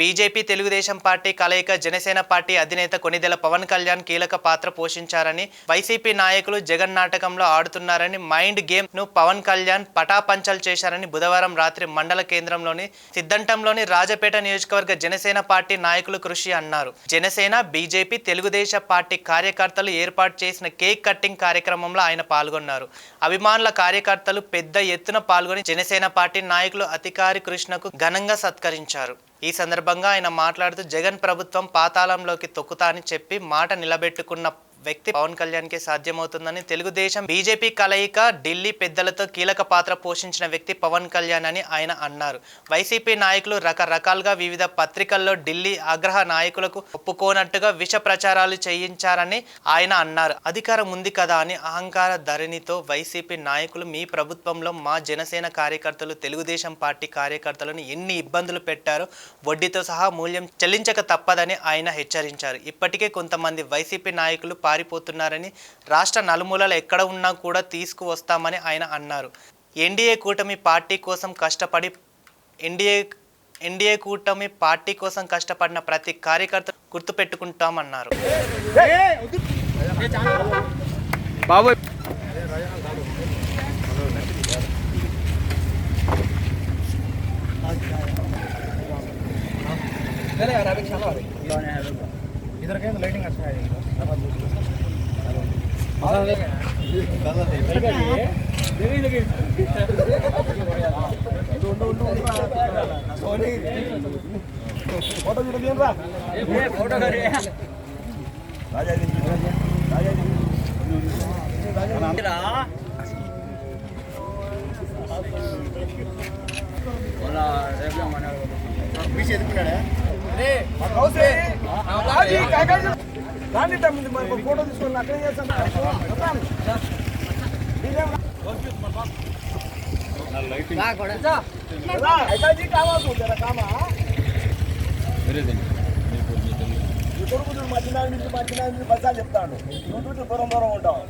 BJP Telugu Desam party కలయిక Janasena party అధినేత కొనిదెల పవన్ కళ్యాణ్ కీలక పాత్ర పోషించారని వైసీపీ నాయకులు జగన్ నాటకంలో ఆడుతున్నారని మైండ్ గేమ్ను పవన్ కళ్యాణ్ పటాపంచలు చేశారని బుధవారం రాత్రి మండల కేంద్రంలోని సిద్దంటంలోని రాజపేట నియోజకవర్గ జనసేన పార్టీ నాయకులు కృషి అన్నారు. జనసేన బీజేపీ తెలుగుదేశం పార్టీ కార్యకర్తలు ఏర్పాటు చేసిన కేక్ కట్టింగ్ కార్యక్రమంలో ఆయన పాల్గొన్నారు. అభిమానుల కార్యకర్తలు పెద్ద ఎత్తున పాల్గొని జనసేన పార్టీ నాయకులు అధికారి కృష్ణకు ఘనంగా సత్కరించారు. ఈ సందర్భంగా ఆయన మాట్లాడుతూ జగన్ ప్రభుత్వం పాతాళంలోకి తొక్కుతా అని చెప్పి మాట నిలబెట్టుకున్న వ్యక్తి పవన్ కళ్యాణ్కి సాధ్యమవుతుందని తెలుగుదేశం బీజేపీ కలయిక ఢిల్లీ పెద్దలతో కీలక పాత్ర పోషించిన వ్యక్తి పవన్ కళ్యాణ్ అని ఆయన అన్నారు. వైసీపీ నాయకులు రకరకాలుగా వివిధ పత్రికల్లో ఢిల్లీ ఆగ్రహ నాయకులకు ఒప్పుకోనట్టుగా విష ప్రచారాలు చేయించారని ఆయన అన్నారు. అధికారం ఉంది కదా అని అహంకార ధరణితో వైసీపీ నాయకులు మీ ప్రభుత్వంలో మా జనసేన కార్యకర్తలు తెలుగుదేశం పార్టీ కార్యకర్తలను ఎన్ని ఇబ్బందులు పెట్టారో వడ్డీతో సహా మూల్యం చెల్లించక తప్పదని ఆయన హెచ్చరించారు. ఇప్పటికే కొంతమంది వైసీపీ నాయకులు పారిపోతున్నారని రాష్ట్ర నలుమూలలు ఎక్కడ ఉన్నా కూడా తీసుకువస్తామని ఆయన అన్నారు. ఎన్డీఏ కూటమి పార్టీ కోసం కష్టపడి ఎన్డీఏ ఎన్డీఏ కూటమి పార్టీ కోసం కష్టపడిన ప్రతి కార్యకర్త గుర్తుపెట్టుకుంటామన్నారు. బాబు ಇದರ ಕೈಯಿಂದ ಲೈಟಿಂಗ್ ಅಷ್ಟೇ ಫೋಟೋ ಗಿಡದೇನ್ರ ಫೋಟೋ ರಾಜಾಜಿ ರಾಜಾಜಿ ಬೀಚ್ ಎದುರ್ಕೊಂಡೆ రాండి ముందు మరి ఫోటో తీసుకొని అక్కడ చేస్తాను जी కావాలి జర కామా ఈ కొడుకు నువ్వు మధ్యనాడు నుంచి మధ్యనాడు నుంచి బస్సాలు చెప్తాడు నువ్వు దూరం దూరం ఉంటావు